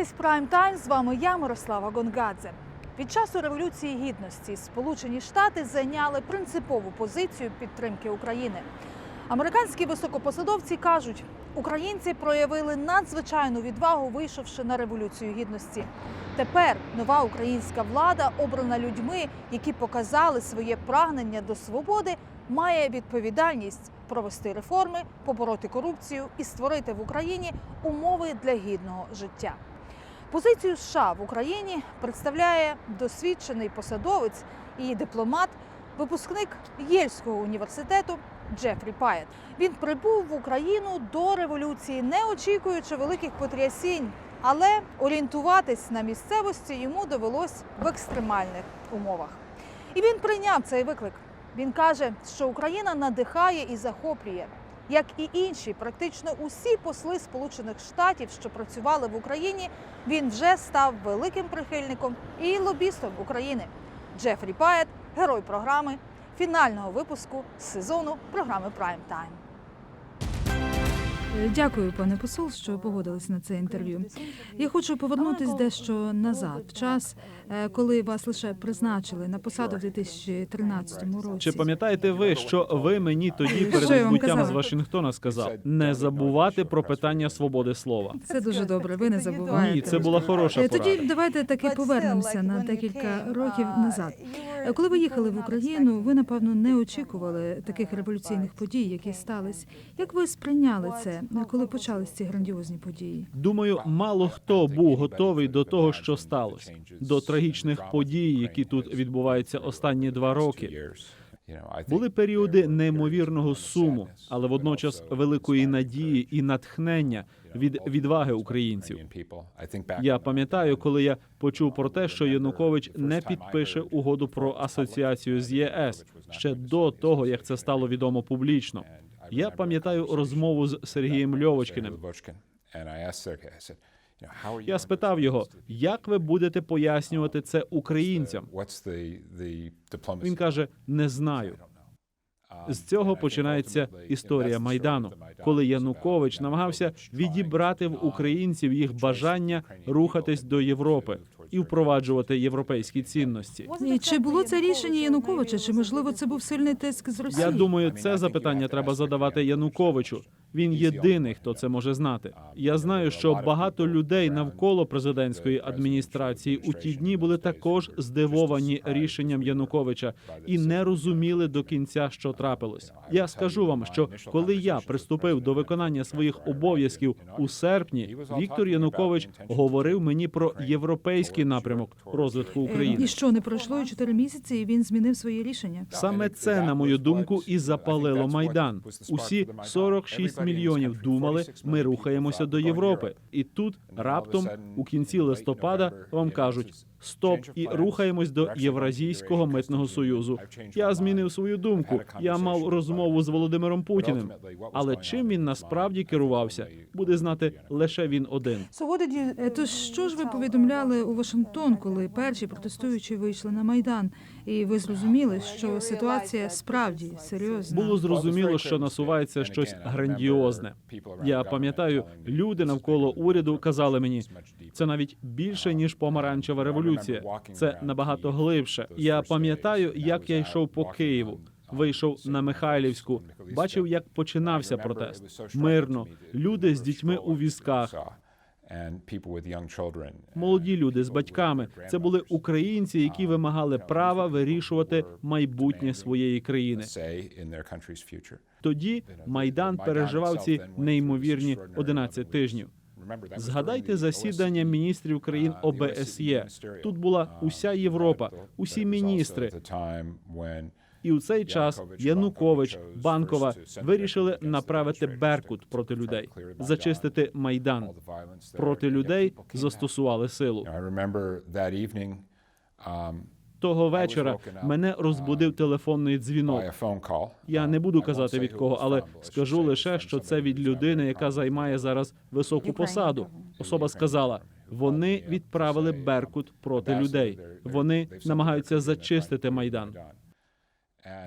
Ви дивитесь Прайм Тайм. З вами я, Мирослава Гонгадзе. Під час революції гідності Сполучені Штати зайняли принципову позицію підтримки України. Американські високопосадовці кажуть, українці проявили надзвичайну відвагу, вийшовши на революцію гідності. Тепер нова українська влада, обрана людьми, які показали своє прагнення до свободи, має відповідальність провести реформи, побороти корупцію і створити в Україні умови для гідного життя. Позицію США в Україні представляє досвідчений посадовець і дипломат, випускник Єльського університету Джефрі Паєт. Він прибув в Україну до революції, не очікуючи великих потрясінь, але орієнтуватись на місцевості йому довелось в екстремальних умовах. І він прийняв цей виклик. Він каже, що Україна надихає і захоплює. Як і інші, практично усі посли Сполучених Штатів, що працювали в Україні, він вже став великим прихильником і лобістом України. Джефрі Паєт, герой програми фінального випуску сезону програми Прайм Тайм. Е, Дякую, пане посол, що погодились на це інтерв'ю. Я хочу повернутись дещо назад, в час, е, коли вас лише призначили на посаду в 2013 році. Чи пам'ятаєте ви, що ви мені тоді перед відбуттям з Вашингтона сказав не забувати про питання свободи слова? Це дуже добре. Ви не забуваєте. Ні, це була хороша Е, Тоді давайте таки повернемося на декілька років назад. Коли ви їхали в Україну, ви напевно не очікували таких революційних подій, які стались. Як ви сприйняли це, коли почались ці грандіозні події? Думаю, мало хто був готовий до того, що сталося, до трагічних подій, які тут відбуваються останні два роки. Були періоди неймовірного суму, але водночас великої надії і натхнення від відваги українців. Я пам'ятаю, коли я почув про те, що Янукович не підпише угоду про асоціацію з ЄС ще до того, як це стало відомо публічно. Я пам'ятаю розмову з Сергієм Льовочкиним. Я спитав його, як ви будете пояснювати це українцям. Він каже: не знаю. З цього починається історія майдану, коли Янукович намагався відібрати в українців їх бажання рухатись до Європи і впроваджувати європейські цінності. І чи було це рішення Януковича? Чи можливо це був сильний тиск з Росії? Я думаю, це запитання треба задавати Януковичу. Він єдиний, хто це може знати. Я знаю, що багато людей навколо президентської адміністрації у ті дні були також здивовані рішенням Януковича і не розуміли до кінця, що трапилось. Я скажу вам, що коли я приступив до виконання своїх обов'язків у серпні, Віктор Янукович говорив мені про європейський напрямок розвитку Е, України. І що не пройшло і чотири місяці, і він змінив своє рішення. Саме це, на мою думку, і запалило майдан. Усі 46 мільйонів думали, ми рухаємося до Європи. І тут раптом у кінці листопада вам кажуть. Стоп, і рухаємось до Євразійського митного союзу. Я змінив свою думку. Я мав розмову з Володимиром Путіним. Але чим він насправді керувався, буде знати лише він один. Е, Тож що ж ви повідомляли у Вашингтон, коли перші протестуючі вийшли на майдан, і ви зрозуміли, що ситуація справді серйозна? Було зрозуміло, що насувається щось грандіозне. Я пам'ятаю, люди навколо уряду казали мені, це навіть більше ніж помаранчева революція. Це набагато глибше. Я пам'ятаю, як я йшов по Києву. Вийшов на Михайлівську, бачив, як починався протест. Мирно, люди з дітьми у візках, молоді люди з батьками. Це були українці, які вимагали права вирішувати майбутнє своєї країни. Тоді майдан переживав ці неймовірні 11 тижнів. Згадайте засідання міністрів країн ОБСЄ. Тут була уся Європа, усі міністри. І у цей час Янукович, Банкова вирішили направити Беркут проти людей, зачистити майдан. Проти людей застосували силу. Того вечора мене розбудив телефонний дзвінок. Я не буду казати від кого, але скажу лише, що це від людини, яка займає зараз високу посаду. Особа сказала: вони відправили Беркут проти людей. Вони намагаються зачистити майдан.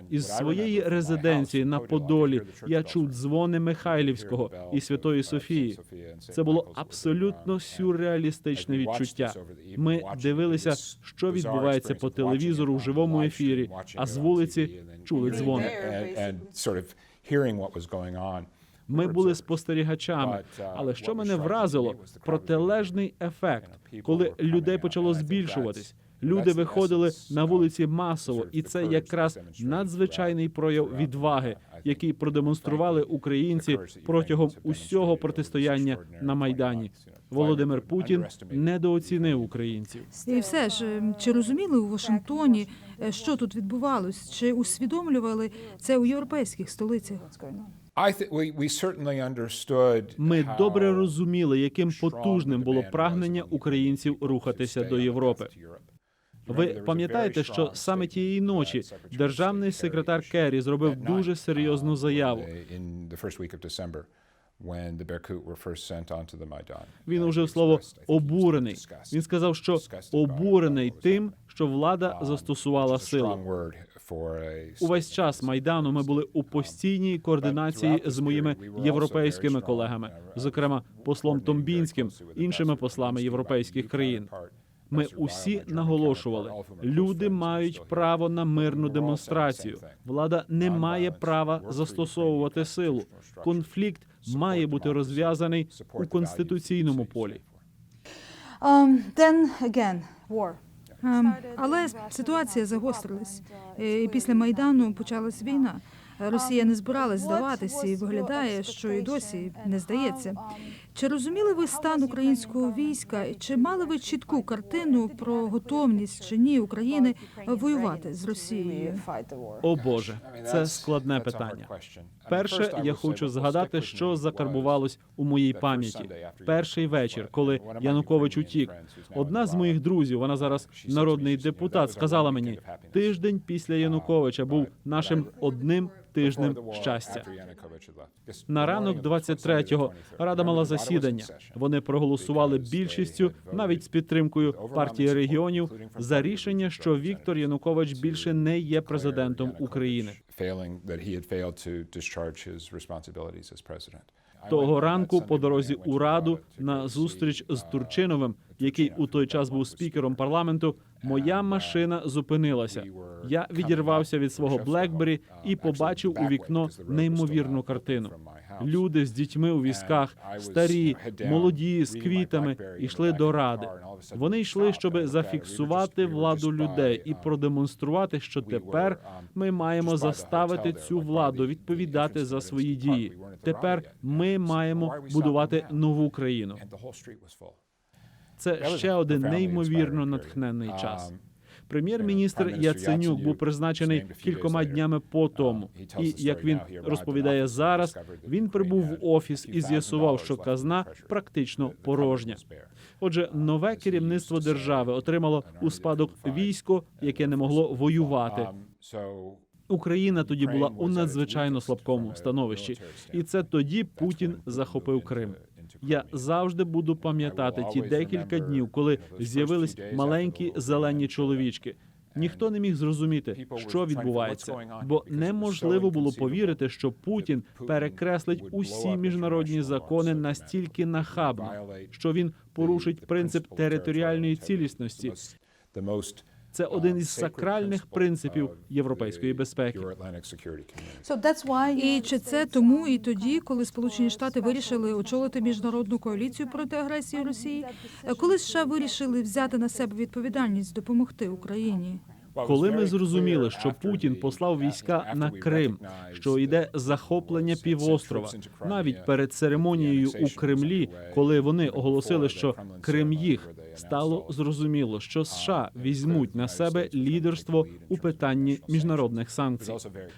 Із своєї резиденції на Подолі я чув дзвони Михайлівського і Святої Софії. Це було абсолютно сюрреалістичне відчуття. Ми дивилися, що відбувається по телевізору в живому ефірі, а з вулиці чули дзвони. Ми були спостерігачами, але що мене вразило, протилежний ефект, коли людей почало збільшуватись. Люди виходили на вулиці масово, і це якраз надзвичайний прояв відваги, який продемонстрували українці протягом усього протистояння на майдані. Володимир Путін недооцінив українців. І все ж, е, чи розуміли у Вашингтоні, е, що тут відбувалось? Чи усвідомлювали це у європейських столицях? Ми добре розуміли, яким потужним було прагнення українців рухатися до Європи. Ви пам'ятаєте, що саме тієї ночі державний секретар Керрі зробив дуже серйозну заяву. Він ужив слово обурений. Він сказав, що обурений тим, що влада застосувала силу. Увесь час майдану ми були у постійній координації з моїми європейськими колегами, зокрема послом Томбінським, іншими послами європейських країн. Ми усі наголошували, люди мають право на мирну демонстрацію. Влада не має права застосовувати силу. Конфлікт має бути розв'язаний у конституційному полі. Um, then again, war. Ем, Але ситуація загострилась. І після майдану почалась війна. Росія не збиралась здаватися і виглядає, що і досі не здається. Чи розуміли ви стан українського війська? Чи мали ви чітку картину про готовність чи ні України воювати з Росією? О Боже, це складне питання. Перше, я хочу згадати, що закарбувалось у моїй пам'яті. Перший вечір, коли Янукович утік. Одна з моїх друзів, вона зараз народний депутат, сказала мені: тиждень після Януковича був нашим одним тижнем щастя. На ранок 23-го рада мала засідання. Вони проголосували більшістю, навіть з підтримкою партії регіонів, за рішення, що Віктор Янукович більше не є президентом України. Того ранку по дорозі у раду на зустріч з Турчиновим, який у той час був спікером парламенту, моя машина зупинилася. Я відірвався від свого Блекбері і побачив у вікно неймовірну картину. Люди з дітьми у візках, старі, молоді, з квітами, йшли до ради. Вони йшли, щоб зафіксувати владу людей і продемонструвати, що тепер ми маємо заставити цю владу відповідати за свої дії. Тепер ми маємо будувати нову країну. Це ще один неймовірно натхненний час. Прем'єр-міністр Яценюк був призначений кількома днями по тому. І як він розповідає зараз, він прибув в офіс і з'ясував, що казна практично порожня. Отже, нове керівництво держави отримало у спадок військо, яке не могло воювати. Україна тоді була у надзвичайно слабкому становищі, і це тоді Путін захопив Крим. Я завжди буду пам'ятати ті декілька днів, коли з'явились маленькі зелені чоловічки. Ніхто не міг зрозуміти, що відбувається, бо неможливо було повірити, що Путін перекреслить усі міжнародні закони настільки нахабно, що він порушить принцип територіальної цілісності. Це один із сакральних принципів європейської безпеки. І чи це тому і тоді, коли Сполучені Штати вирішили очолити міжнародну коаліцію проти агресії Росії, Е, коли США вирішили взяти на себе відповідальність допомогти Україні? Коли ми зрозуміли, що Путін послав війська на Крим, що йде захоплення півострова, навіть перед церемонією у Кремлі, коли вони оголосили, що Крим їх, стало зрозуміло, що США візьмуть на себе лідерство у питанні міжнародних санкцій.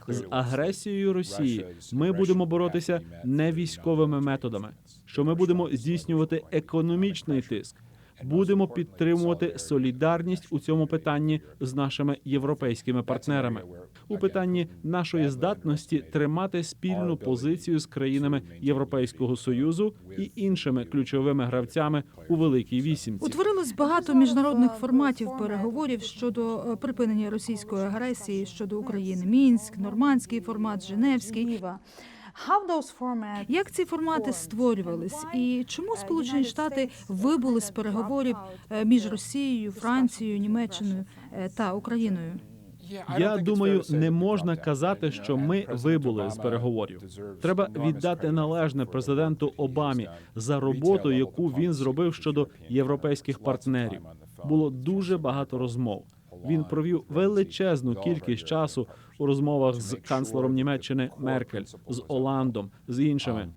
З агресією Росії ми будемо боротися не військовими методами, що ми будемо здійснювати економічний тиск. Будемо підтримувати солідарність у цьому питанні з нашими європейськими партнерами у питанні нашої здатності тримати спільну позицію з країнами Європейського союзу і іншими ключовими гравцями у великій вісімці. Утворилось багато міжнародних форматів переговорів щодо е, припинення російської агресії щодо України. Мінськ, нормандський формат, Женевський. Як ці формати створювались, і чому Сполучені Штати вибули з переговорів е, між Росією, Францією, Німеччиною е, та Україною? Я думаю, не можна казати, що ми вибули з переговорів. Треба віддати належне президенту Обамі за роботу, яку він зробив щодо європейських партнерів. Було дуже багато розмов. Він провів величезну кількість часу у розмовах з канцлером Німеччини Меркель, з Оландом, з іншими.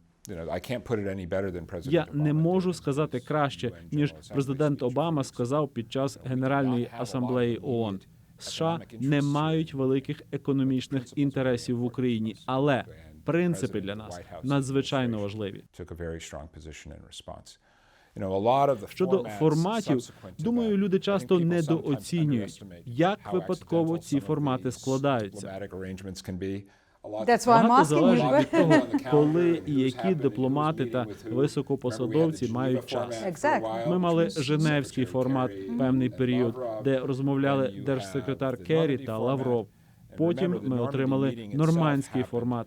Я не можу сказати краще, ніж президент Обама сказав під час Генеральної асамблеї ООН. США не мають великих економічних інтересів в Україні, але принципи для нас надзвичайно важливі. Щодо форматів, думаю, люди часто недооцінюють, як випадково ці формати складаються. Багато залежить від того, коли і які дипломати та високопосадовці мають час. Ми мали Женевський формат певний період, де розмовляли держсекретар Керрі та Лавров. Потім ми отримали нормандський формат.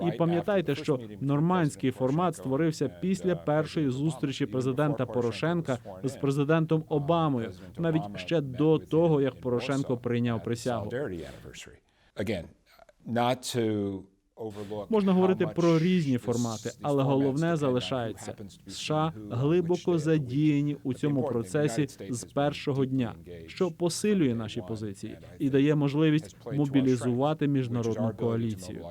І пам'ятайте, що нормандський формат створився після першої зустрічі президента Порошенка з президентом Обамою, навіть ще до того, як Порошенко прийняв присягу. Можна говорити про різні формати, але головне залишається США глибоко задіяні у цьому процесі з першого дня, що посилює наші позиції і дає можливість мобілізувати міжнародну коаліцію.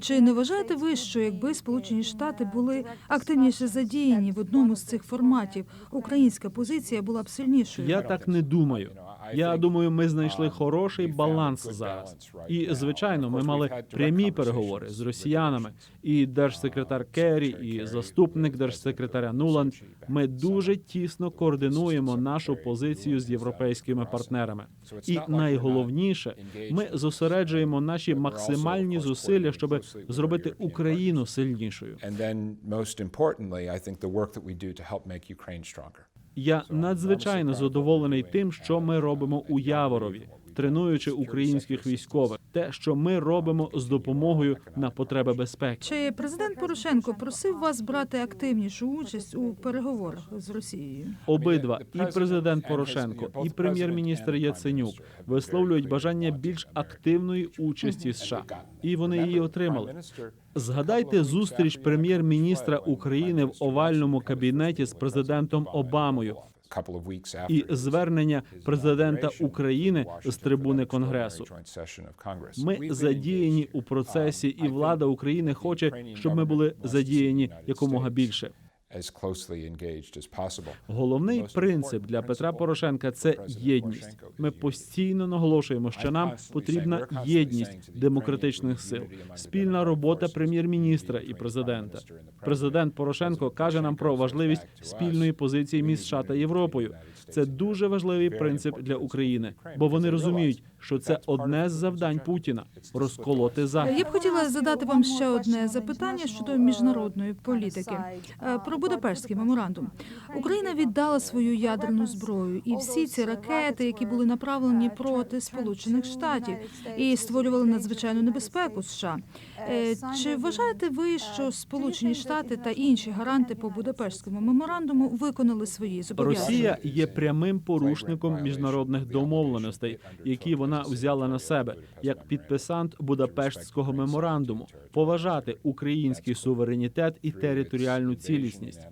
Чи не вважаєте ви, що якби Сполучені Штати були активніше задіяні в одному з цих форматів, українська позиція була б сильнішою? Я так не думаю. Я думаю, ми знайшли хороший баланс зараз. І звичайно, ми мали прямі переговори з росіянами. І держсекретар Керрі, і заступник держсекретаря Нуланд. Ми дуже тісно координуємо нашу позицію з європейськими партнерами. І найголовніше, ми зосереджуємо наші максимальні зусилля, щоб зробити Україну сильнішою. And then, most importantly, I think the work that we do to help make Ukraine stronger. Я надзвичайно задоволений тим, що ми робимо у Яворові, тренуючи українських військових. Те, що ми робимо з допомогою на потреби безпеки. Чи президент Порошенко просив вас брати активнішу участь у переговорах з Росією? Обидва і президент Порошенко, і прем'єр-міністр Яценюк висловлюють бажання більш активної участі США, і вони її отримали. Згадайте зустріч прем'єр-міністра України в овальному кабінеті з президентом Обамою І звернення президента України з трибуни Конгресу. Ми задіяні у процесі, і влада України хоче, щоб ми були задіяні якомога більше. Головний принцип для Петра Порошенка це єдність. Ми постійно наголошуємо, що нам потрібна єдність демократичних сил, спільна робота прем'єр-міністра і президента. Президент Порошенко каже нам про важливість спільної позиції між США та Європою. Це дуже важливий принцип для України, бо вони розуміють, що це одне з завдань Путіна розколоти захід. Я б хотіла задати вам ще одне запитання щодо міжнародної політики Е, про Будапештський меморандум. Україна віддала свою ядерну зброю, і всі ці ракети, які були направлені проти Сполучених Штатів і створювали надзвичайну небезпеку США. Е, Чи вважаєте ви, що Сполучені Штати та інші гаранти по Будапештському меморандуму виконали свої зобов'язання? Росія є прямим порушником міжнародних домовленостей, які вона взяла на себе як підписант Будапештського меморандуму, поважати український суверенітет і територіальну цілісність.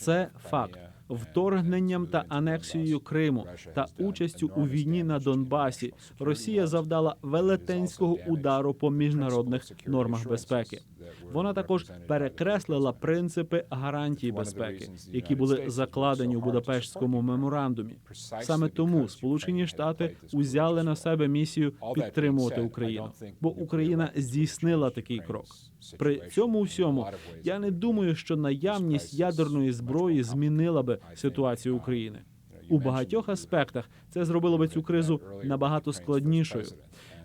Це факт. Вторгненням та анексією Криму та участю у війні на Донбасі Росія завдала велетенського удару по міжнародних нормах безпеки. Вона також перекреслила принципи гарантій безпеки, які були закладені у Будапештському меморандумі. Саме тому Сполучені Штати узяли на себе місію підтримувати Україну, бо Україна здійснила такий крок. При цьому всьому я не думаю, що наявність ядерної зброї змінила би ситуацію України. У багатьох аспектах це зробило би цю кризу набагато складнішою.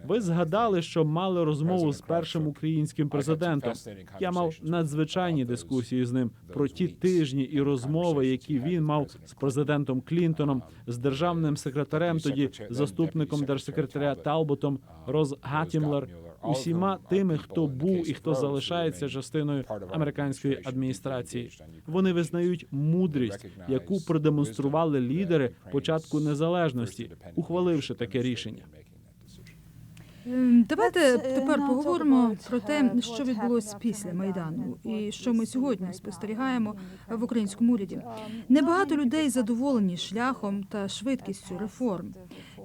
Ви згадали, що мали розмову з першим українським президентом. Я мав надзвичайні дискусії з ним про ті тижні і розмови, які він мав з президентом Клінтоном, з державним секретарем, тоді заступником держсекретаря Талботом, Роз Гатімлер, усіма тими, хто був і хто залишається частиною американської адміністрації. Вони визнають мудрість, яку продемонстрували лідери початку незалежності, ухваливши таке рішення. Ем, Давайте uh, тепер поговоримо про те, uh, що happened після майдану, і що ми сьогодні спостерігаємо в українському уряді. Um, Небагато людей задоволені шляхом та швидкістю реформ.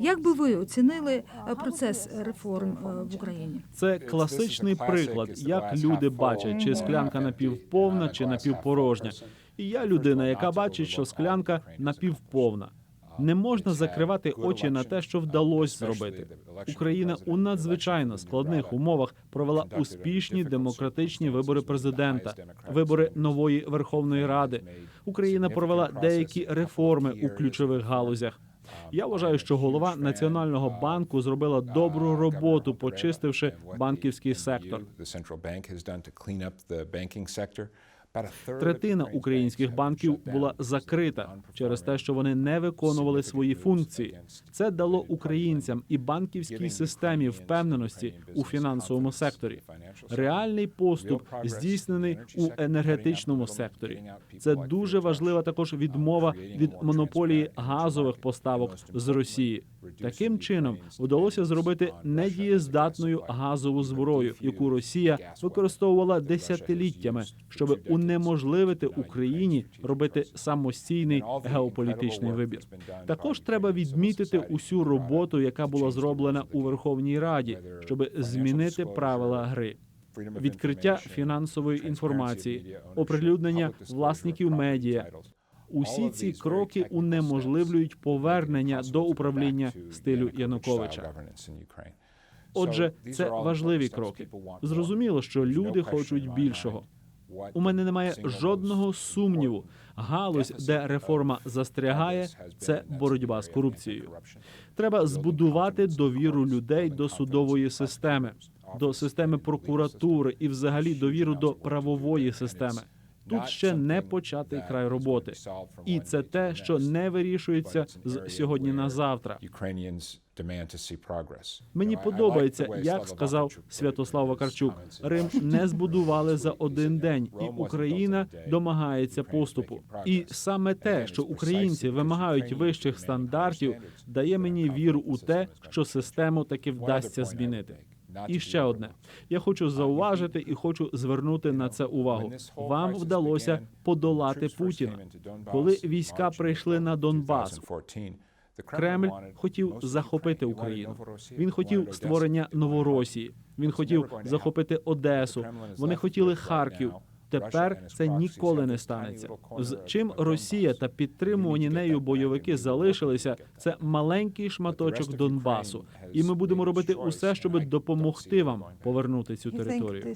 Як би ви оцінили е, процес реформ е, в Україні? Це класичний приклад, як люди бачать, чи склянка напівповна, чи напівпорожня. І я людина, яка бачить, що склянка напівповна. Не можна закривати очі на те, що вдалося зробити. Україна у надзвичайно складних умовах провела успішні демократичні вибори президента, вибори нової Верховної Ради. Україна провела деякі реформи у ключових галузях. Я вважаю, що голова національного банку зробила добру роботу, почистивши банківський сектор. Третина українських банків була закрита через те, що вони не виконували свої функції. Це дало українцям і банківській системі впевненості у фінансовому секторі. Реальний поступ здійснений у енергетичному секторі. Це дуже важлива також відмова від монополії газових поставок з Росії. Таким чином вдалося зробити недієздатною газову зброю, яку Росія використовувала десятиліттями, щоб унеможливити Україні робити самостійний геополітичний вибір. Також треба відмітити усю роботу, яка була зроблена у Верховній Раді, щоб змінити правила гри. Відкриття фінансової інформації, оприлюднення власників медіа. Усі ці кроки унеможливлюють повернення до управління стилю Януковича. Отже, це важливі кроки. Зрозуміло, що люди хочуть більшого. У мене немає жодного сумніву. Галузь, де реформа застрягає, це боротьба з корупцією. Треба збудувати довіру людей до судової системи, до системи прокуратури і, взагалі, довіру до правової системи. Тут ще не початий край роботи, і це те, що не вирішується з сьогодні на завтра. Мені подобається, як сказав Святослав Вакарчук. Рим не збудували за один день, і Україна домагається поступу. І саме те, що українці вимагають вищих стандартів, дає мені віру у те, що систему таки вдасться змінити. І ще одне. Я хочу зауважити і хочу звернути на це увагу. Вам вдалося подолати Путіна. Коли війська прийшли на Донбас, Кремль хотів захопити Україну. Він хотів створення Новоросії. Він хотів захопити Одесу. Вони хотіли Харків. Тепер це ніколи не станеться. З чим Росія та підтримувані нею бойовики залишилися, це маленький шматочок Донбасу, і ми будемо робити усе, щоб допомогти вам повернути цю територію.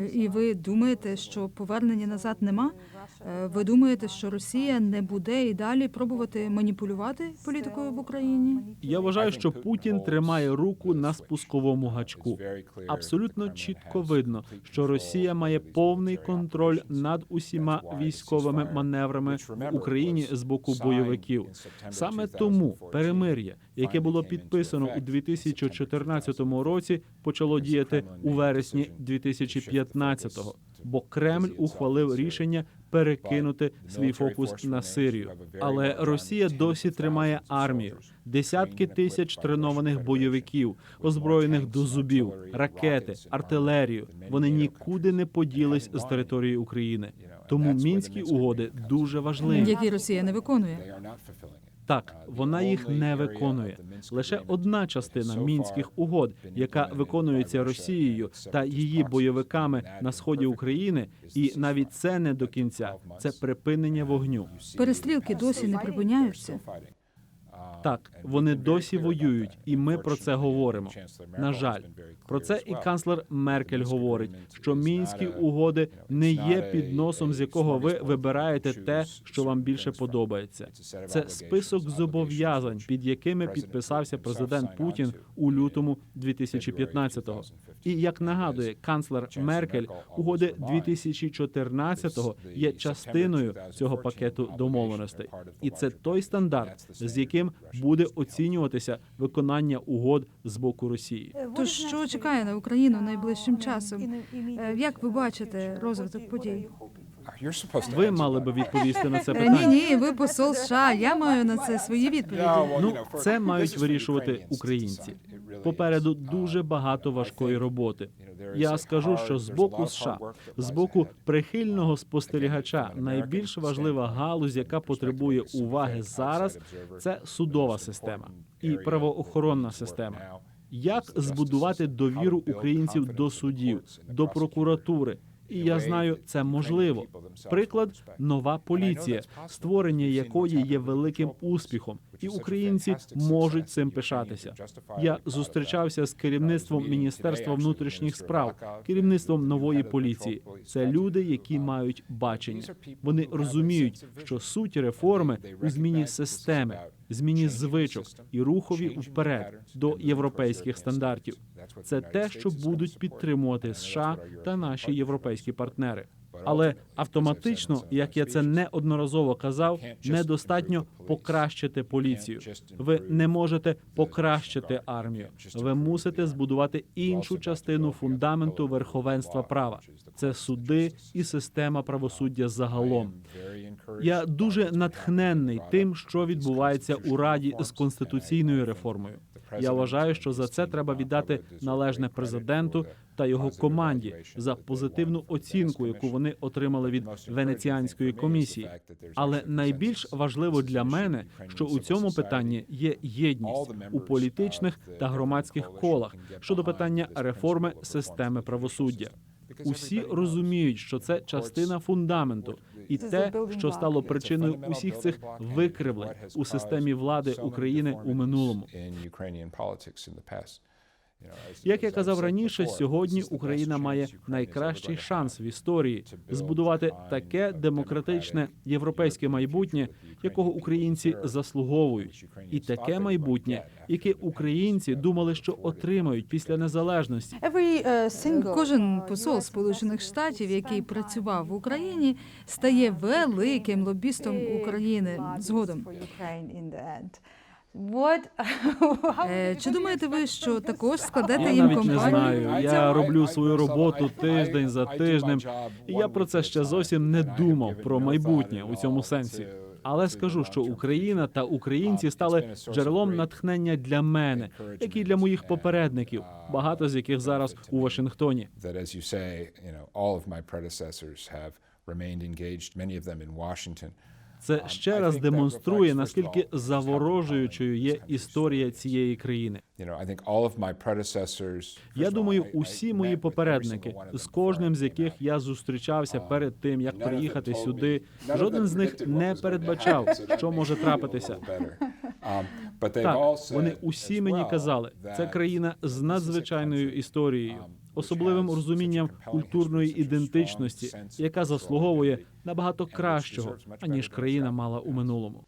Е, І ви думаєте, що повернення назад нема? Е, Ви думаєте, що Росія не буде і далі пробувати маніпулювати політикою в Україні? Я вважаю, що Путін тримає руку на спусковому гачку. Абсолютно чітко видно, що Росія має повний контроль над усіма військовими маневрами в Україні з боку бойовиків. Саме тому перемир'я, яке було підписано у 2014 році, почало діяти у вересні 2015-го, бо Кремль ухвалив рішення перекинути свій фокус на Сирію. Але Росія досі тримає армію, десятки тисяч тренованих бойовиків, озброєних до зубів, ракети, артилерію. Вони нікуди не поділись з території України. Тому мінські угоди дуже важливі. Які Росія не виконує. Так, вона їх не виконує. Лише одна частина мінських угод, яка виконується Росією та її бойовиками на сході України, і навіть це не до кінця. Це припинення вогню. Перестрілки досі не припиняються. Так, вони досі воюють, і ми про це говоримо. На жаль, про це і канцлер Меркель говорить, що мінські угоди не є підносом, з якого ви вибираєте те, що вам більше подобається. Це список зобов'язань, під якими підписався президент Путін у лютому 2015-го. І як нагадує канцлер Меркель, угоди 2014-го є частиною цього пакету домовленостей, і це той стандарт, з яким буде оцінюватися виконання угод з боку Росії. Тож що чекає на Україну найближчим часом? Е, Як ви бачите розвиток подій? Ви мали би відповісти на це Е, Ні, питання. ні, ви посол США. Я маю на це свої відповіді. Ну, це мають вирішувати українці. Попереду дуже багато важкої роботи. Я скажу, що з боку США, з боку прихильного спостерігача, найбільш важлива галузь, яка потребує уваги зараз, це судова система і правоохоронна система. Як збудувати довіру українців до судів, до прокуратури? І я знаю, це можливо. Приклад нова поліція, створення якої є великим успіхом, і українці можуть цим пишатися. Я зустрічався з керівництвом Міністерства внутрішніх справ, керівництвом нової поліції. Це люди, які мають бачення. Вони розуміють, що суть реформи у зміні системи, зміні звичок і рухові вперед до європейських стандартів. Це те, що будуть підтримувати США та наші європейські партнери. Але автоматично, як я це неодноразово казав, недостатньо покращити поліцію. Ви не можете покращити армію. Ви мусите збудувати іншу частину фундаменту верховенства права. Це суди і система правосуддя загалом. Я дуже натхненний тим, що відбувається у раді з конституційною реформою. Я вважаю, що за це треба віддати належне президенту та його команді за позитивну оцінку, яку вони отримали від венеціанської комісії. Але найбільш важливо для мене, що у цьому питанні є єдність у політичних та громадських колах щодо питання реформи системи правосуддя. Усі розуміють, що це частина фундаменту, і те, що стало причиною усіх цих викривлень у системі влади України у минулому. Як я казав раніше, сьогодні Україна має найкращий шанс в історії збудувати таке демократичне європейське майбутнє, якого українці заслуговують, і таке майбутнє, яке українці думали, що отримають після незалежності. Кожен посол Сполучених Штатів, який працював в Україні, стає великим лобістом України згодом. Е, Чи думаєте ви, що також складете Я їм навіть не компанію? знаю. Я роблю свою роботу тиждень за тижнем, і я про це ще зовсім не думав про майбутнє у цьому сенсі. Але скажу, що Україна та українці стали джерелом натхнення для мене, як і для моїх попередників, багато з яких зараз у Вашингтоні. that, as you say, you know, all of my predecessors have remained engaged, many of them in Washington. Це ще раз демонструє наскільки заворожуючою є історія цієї країни. Я думаю, усі мої попередники, з кожним з яких я зустрічався перед тим, як приїхати сюди. Жоден з них не передбачав, що може трапитися. Um, Так, вони усі мені казали, це країна з надзвичайною історією, um, особливим розумінням культурної ідентичності, яка заслуговує набагато кращого, аніж країна мала у минулому.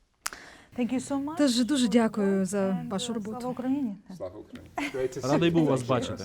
Тож дуже дякую за вашу роботу. Україні! Слава Україні. Радий був вас бачити.